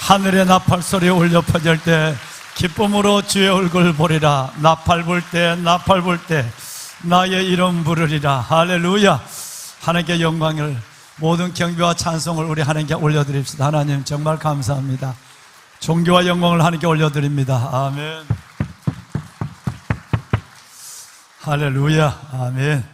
하늘의 나팔 소리 울려 퍼질 때 기쁨으로 주의 얼굴 보리라. 나팔 불 때 나팔 불 때 나의 이름 부르리라. 할렐루야. 하나님께 영광을 모든 경배와 찬송을 우리 하나님께 올려드립시다. 하나님 정말 감사합니다. 종교와 영광을 하나님께 올려드립니다. 아멘. 할렐루야. 아멘.